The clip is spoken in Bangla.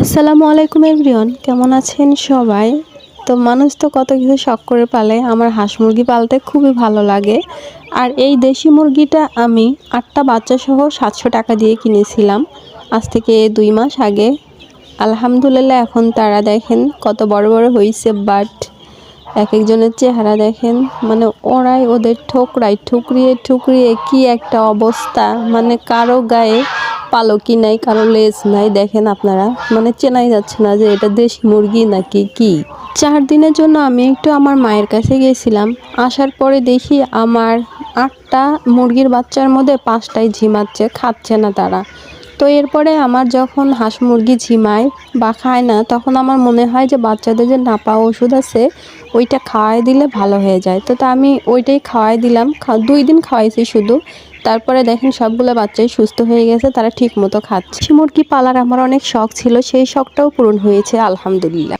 আসসালামু আলাইকুম এভরিওয়ান, কেমন আছেন সবাই? তো মানুষ তো কত কিছু শখ করে পালে, আমার হাঁস মুরগি পালতে খুবই ভালো লাগে। আর এই দেশি মুরগিটা আমি আটটা বাচ্চা সহ সাতশো টাকা দিয়ে কিনেছিলাম, আজ থেকে দুই মাস আগে। আলহামদুলিল্লাহ, এখন তারা দেখেন কত বড় বড় হয়েছে বাট এক একজনের চেহারা দেখেন মানে ওরাই ওদের ঠোকরাই ঠুকরিয়ে ঠুকরিয়ে কি একটা অবস্থা মানে কারও গায়ে পালকি নাই, কারও লেজ নাই, দেখেন আপনারা। মানে চেনাই যাচ্ছে না যে এটা দেশি মুরগি নাকি কি। চার দিনের জন্য আমি একটু আমার মায়ের কাছে গেছিলাম। আসার পরে দেখি আমার আটটা মুরগির বাচ্চার মধ্যে পাঁচটাই ঝিমাচ্ছে খাচ্ছে না তারা। তো এরপরে আমার যখন হাঁস মুরগি ঝিমায় বা খায় না, তখন আমার মনে হয় যে বাচ্চাদের যে নাপা ওষুধ আছে, ওইটা খাওয়াই দিলে ভালো হয়ে যায়। তো তা আমি ওইটাই খাওয়াই দিলাম। দুই দিন খাওয়াইছি শুধু। তারপরে দেখেন সবগুলো বাচ্চাই সুস্থ হয়ে গেছে, তারা ঠিক মতো খাচ্ছে মুরগি পালার আমার অনেক শখ ছিল, সেই শখটাও পূরণ হয়েছে, আলহামদুলিল্লাহ।